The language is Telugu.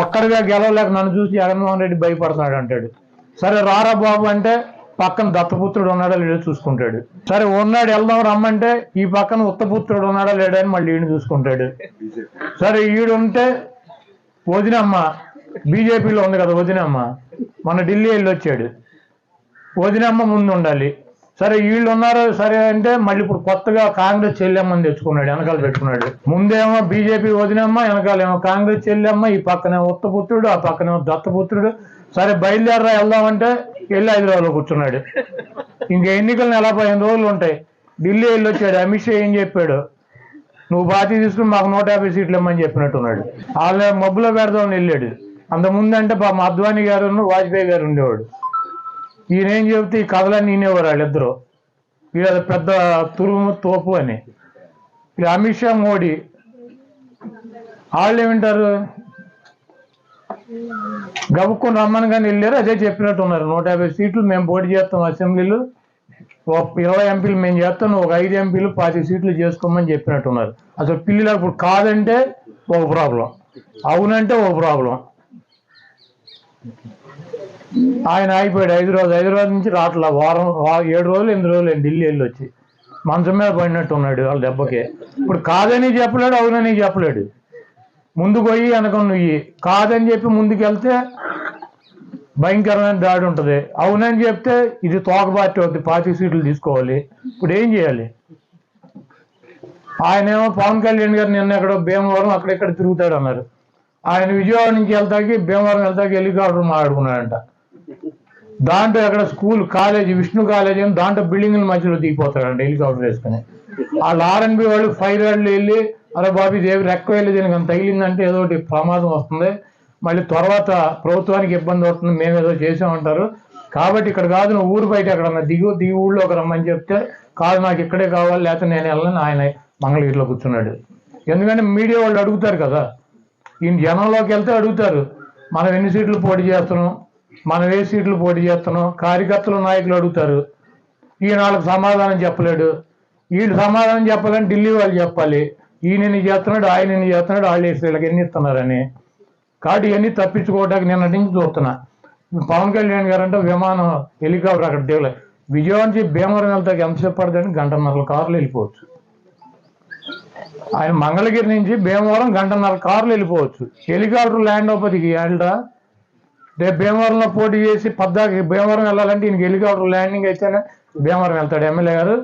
ఒంటరిగా గెలవలేక నన్ను చూసి జగన్మోహన్ రెడ్డి భయపడుతున్నాడు అంటాడు. సరే రారా బాబు అంటే పక్కన దత్తపుత్రుడు ఉన్నాడా లేడో చూసుకుంటాడు. సరే ఉన్నాడు వెళ్దాం రమ్మంటే ఈ పక్కన ఉత్తపుత్రుడు ఉన్నాడా లేడా అని మళ్ళీ ఈయన చూసుకుంటాడు. సరే ఈడుంటే వదినమ్మ బీజేపీలో ఉంది కదా వదినమ్మ మన ఢిల్లీ వెళ్ళి వచ్చాడు వదినమ్మ ముందు ఉండాలి సరే వీళ్ళు ఉన్నారు సరే అంటే మళ్ళీ ఇప్పుడు కొత్తగా కాంగ్రెస్ చెల్లెమ్మని తెచ్చుకున్నాడు వెనకాల పెట్టుకున్నాడు. ముందేమో బీజేపీ వదినమ్మ వెనకాలేమో కాంగ్రెస్ చెల్లెమ్మ ఈ పక్కనే ఉత్తపుత్రుడు ఆ పక్కనేమో దత్తపుత్రుడు సరే బయలుదేరరా వెళ్దామంటే వెళ్ళి హైదరాబాద్లో కూర్చున్నాడు. ఇంకా ఎన్నికలు నెల పదిహేను రోజులు ఉంటాయి. ఢిల్లీ వెళ్ళి వచ్చాడు అమిత్ షా ఏం చెప్పాడు? నువ్వు బాధ్యత తీసుకుని మాకు నూట యాభై సీట్లు ఇమ్మని చెప్పినట్టున్నాడు. వాళ్ళ మబ్బులో పెడదామని వెళ్ళాడు. అంత ముందంటే పాపం అద్వానీ గారు వాజ్పేయి గారు ఉండేవాడు. ఈయన ఏం చెబితే ఈ కథలన్నీ వినేవారు వాళ్ళిద్దరు. వీళ్ళ పెద్ద తురుము తోపు అని. ఇప్పుడు అమిత్ షా మోడీ. వాళ్ళు ఏమంటారు? గబుక్కుని రమ్మని కానీ వెళ్ళారు అదే చెప్పినట్టు ఉన్నారు. నూట యాభై సీట్లు మేము పోటీ చేస్తాం అసెంబ్లీలు. ఒక ఇరవై ఎంపీలు మేము చేస్తాం ఒక ఐదు ఎంపీలు పాతి సీట్లు చేసుకోమని చెప్పినట్టు ఉన్నారు. అసలు పిల్లలు ఇప్పుడు కాదంటే ఒక ప్రాబ్లం. అవునంటే ఒక ప్రాబ్లం. ఆయన అయిపోయాడు రోజులు. హైదరాబాద్ నుంచి రావట్లా. వారం ఏడు రోజులు ఎనిమిది రోజులు ఢిల్లీ వెళ్ళి వచ్చి మంచం మీద పడినట్టు ఉన్నాడు వాళ్ళ దెబ్బకి. ఇప్పుడు కాదని చెప్పలేడు అవునని చెప్పలేడు. ముందుకు పోయి వెనక నువ్వు కాదని చెప్పి ముందుకు వెళ్తే భయంకరమైన దాడి ఉంటుంది. అవునని చెప్తే ఇది తోక పార్టీ అవుతుంది పార్టీ సీట్లు తీసుకోవాలి. ఇప్పుడు ఏం చేయాలి? ఆయనేమో పవన్ కళ్యాణ్ గారు నిన్న ఎక్కడో భీమవరం అక్కడెక్కడ తిరుగుతాడు అన్నారు. ఆయన విజయవాడ నుంచి వెళ్తాకి భీమవరం వెళ్తాకి హెలికాప్టర్ మాట్లాడుకున్నాడంట. దాంట్లో ఎక్కడ స్కూల్ కాలేజీ విష్ణు కాలేజీ అని దాంట్లో బిల్డింగ్ల మధ్యలో దిగిపోతాడంట హెలికాప్టర్ వేసుకుని. వాళ్ళు ఆర్ఎన్బి వాళ్ళు ఫైర్ వాళ్ళు వెళ్ళి అరే బాబు ఇది రెక్క వెళ్ళి దీనికి అంత తగిలిందంటే ఏదో ఒకటి ప్రమాదం వస్తుంది. మళ్ళీ తర్వాత ప్రభుత్వానికి ఇబ్బంది అవుతుంది మేము ఏదో చేసామంటారు కాబట్టి ఇక్కడ కాదు నువ్వు ఊరు బయట అక్కడ దిగు దిగి ఒక రమ్మని చెప్తే కాదు నాకు ఇక్కడే కావాలి లేకపోతే నేను వెళ్ళని ఆయన మంగళగిరిలో కూర్చున్నాడు. ఎందుకంటే మీడియా వాళ్ళు అడుగుతారు కదా. ఈయన జనంలోకి వెళ్తే అడుగుతారు మనం ఎన్ని సీట్లు పోటీ చేస్తున్నాం? మనం ఏ సీట్లు పోటీ చేస్తున్నాం. కార్యకర్తలు నాయకులు అడుగుతారు. ఈయన వాళ్ళకి సమాధానం చెప్పలేడు. వీళ్ళు సమాధానం చెప్పాలని ఢిల్లీ వాళ్ళు చెప్పాలి. ఈయన ఎన్ని చేస్తున్నాడు ఆయన ఎన్ని చేస్తున్నాడు వాళ్ళు వేసి వీళ్ళకి ఎన్ని ఇస్తున్నారని. కాబట్టి ఇవన్నీ తప్పించుకోవడానికి నిన్న నుంచి చూస్తున్నా. పవన్ కళ్యాణ్ గారు అంటే విమానం హెలికాప్టర్ అక్కడ దిగలే. విజయవాడ నుంచి భీమవరం వెళ్తాకి ఎంతసేపు పడుతుంది? గంటన్నర కార్లు వెళ్ళిపోవచ్చు. ఆయన మంగళగిరి నుంచి భీమవరం గంటన్నర కార్లు వెళ్ళిపోవచ్చు. హెలికాప్టర్ ల్యాండ్ అవ్వదికి ఏళ్ళ. రేపు భీమవరంలో పోటీ చేసి పద్దాకి భీమవరం వెళ్ళాలంటే ఈయనకి హెలికాప్టర్ ల్యాండింగ్ అయితేనే భీమవరం వెళ్తాడు ఎమ్మెల్యే గారు.